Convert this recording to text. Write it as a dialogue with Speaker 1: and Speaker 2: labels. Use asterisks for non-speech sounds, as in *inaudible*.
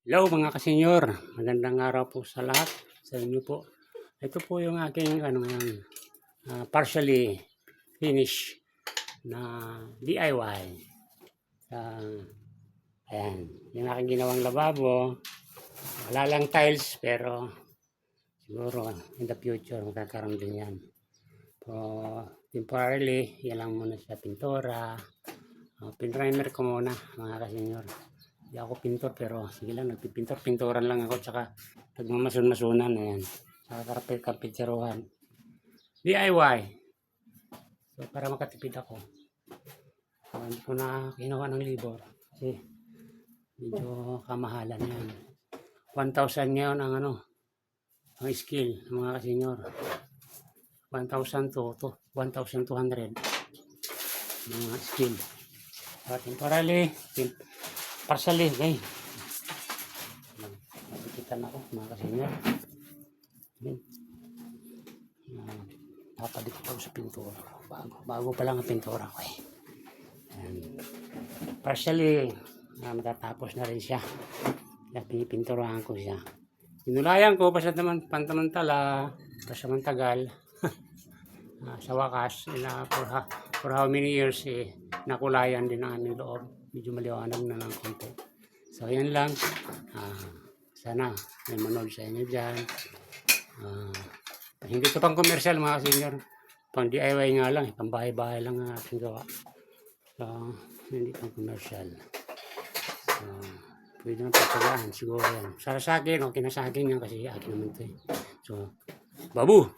Speaker 1: Hello mga kasenyor, magandang araw po sa lahat, sa inyo po. Ito po yung aking ano yan, ah, partially finished na DIY. Ah, ayan, yung aking ginawang lababo. Wala lang tiles pero siguro in the future magkakaroon din yan. So, temporarily, yan lang muna sa pintura. Uh, pinrimer ko muna mga kasenyor. Hindi ako pintor pero sige lang, nagpipintor. Pinturan lang ako tsaka nagmamasun-masunan. Ayan. Saka karapit-kapitseruhan. DIY. So, para makatipid ako. So, hindi ko na kinuha ng libor. Kasi medyo kamahalan yan. 1,000 ngayon ang ano, ang skill ng mga kasenyor. 1,000 to, to 1,200 mga skill. So, temporarily, tim- partially, okay. Nakikita na ako, mga kasenyor. Ayan. Uh, Napadikit ako sa pintura. Bago, bago pa lang ang pintura ko eh. Ayan. Partially, uh, matatapos na rin siya. Kaya pinipinturahan ko siya. Tinulayan ko, basta naman pantamantala, basta man tagal. *laughs* Ah, sa wakas, na for, ha- for how many years, eh, nakulayan din ang aming loob. Medyo maliwanag na ng konti. So, yan lang. Ah, sana may manood sa inyo dyan. Ah, hindi ito pang commercial mga senior. Pang DIY nga lang, eh, pang bahay-bahay lang ang aking gawa. So, hindi pang commercial. So, pwede na pagpagaan siguro yan. Para sa akin, okay na sa akin yan kasi akin naman ito eh. So, babu!